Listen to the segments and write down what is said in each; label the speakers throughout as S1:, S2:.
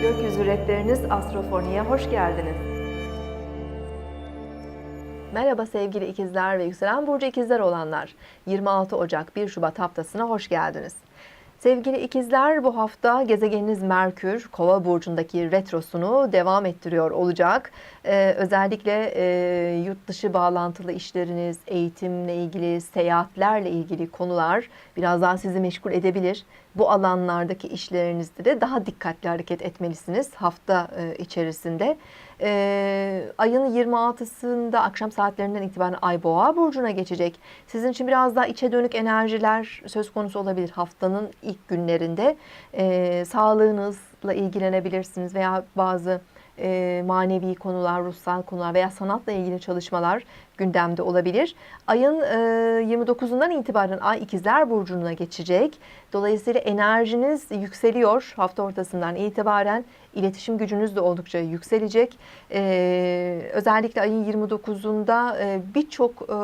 S1: Dilekleriniz Astrofoni'ye hoş geldiniz. Merhaba sevgili ikizler ve yükselen burcu ikizler olanlar. 26 Ocak 1 Şubat haftasına hoş geldiniz. Sevgili ikizler bu hafta gezegeniniz Merkür Kova burcundaki retrosunu devam ettiriyor olacak. Ee, özellikle e, yurt dışı bağlantılı işleriniz, eğitimle ilgili, seyahatlerle ilgili konular biraz daha sizi meşgul edebilir. Bu alanlardaki işlerinizde de daha dikkatli hareket etmelisiniz hafta e, içerisinde. Ee, ayın 26'sında akşam saatlerinden itibaren Ay Boğa burcuna geçecek. Sizin için biraz daha içe dönük enerjiler söz konusu olabilir haftanın ilk günlerinde. Ee, sağlığınızla ilgilenebilirsiniz veya bazı e, manevi konular, ruhsal konular veya sanatla ilgili çalışmalar gündemde olabilir. Ayın e, 29'undan itibaren Ay İkizler Burcu'na geçecek. Dolayısıyla enerjiniz yükseliyor hafta ortasından itibaren. iletişim gücünüz de oldukça yükselecek. E, özellikle ayın 29'unda e, birçok e,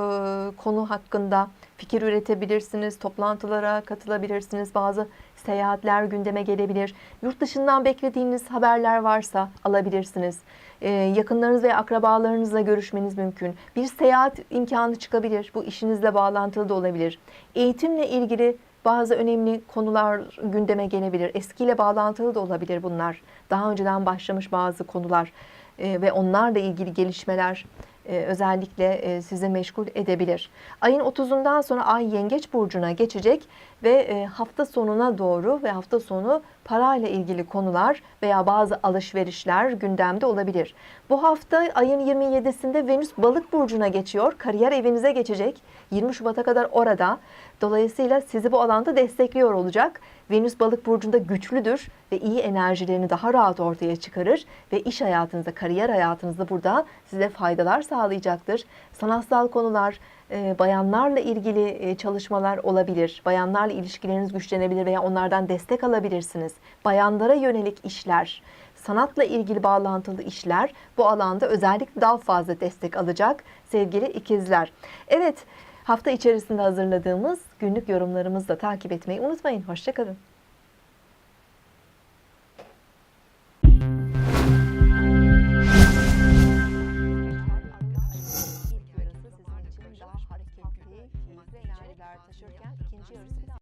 S1: konu hakkında fikir üretebilirsiniz, toplantılara katılabilirsiniz, bazı seyahatler gündeme gelebilir. Yurt dışından beklediğiniz haberler varsa alabilirsiniz. Ee, yakınlarınız ve akrabalarınızla görüşmeniz mümkün. Bir seyahat imkanı çıkabilir. Bu işinizle bağlantılı da olabilir. Eğitimle ilgili bazı önemli konular gündeme gelebilir. Eskiyle bağlantılı da olabilir bunlar. Daha önceden başlamış bazı konular e, ve onlarla ilgili gelişmeler e, özellikle e, sizi meşgul edebilir. Ayın 30'undan sonra Ay Yengeç burcuna geçecek ve e, hafta sonuna doğru ve hafta sonu parayla ilgili konular veya bazı alışverişler gündemde olabilir. Bu hafta ayın 27'sinde Venüs Balık burcuna geçiyor. Kariyer evinize geçecek. 20 Şubat'a kadar orada. Dolayısıyla sizi bu alanda destekliyor olacak. Venüs Balık burcunda güçlüdür ve iyi enerjilerini daha rahat ortaya çıkarır ve iş hayatınızda, kariyer hayatınızda burada size faydalar sağlayacaktır. Sanatsal konular, e, bayanlarla ilgili e, çalışmalar olabilir. Bayanlarla ilişkileriniz güçlenebilir veya onlardan destek alabilirsiniz. Bayanlara yönelik işler, sanatla ilgili bağlantılı işler bu alanda özellikle daha fazla destek alacak sevgili ikizler. Evet, hafta içerisinde hazırladığımız günlük yorumlarımızı da takip etmeyi unutmayın. Hoşçakalın.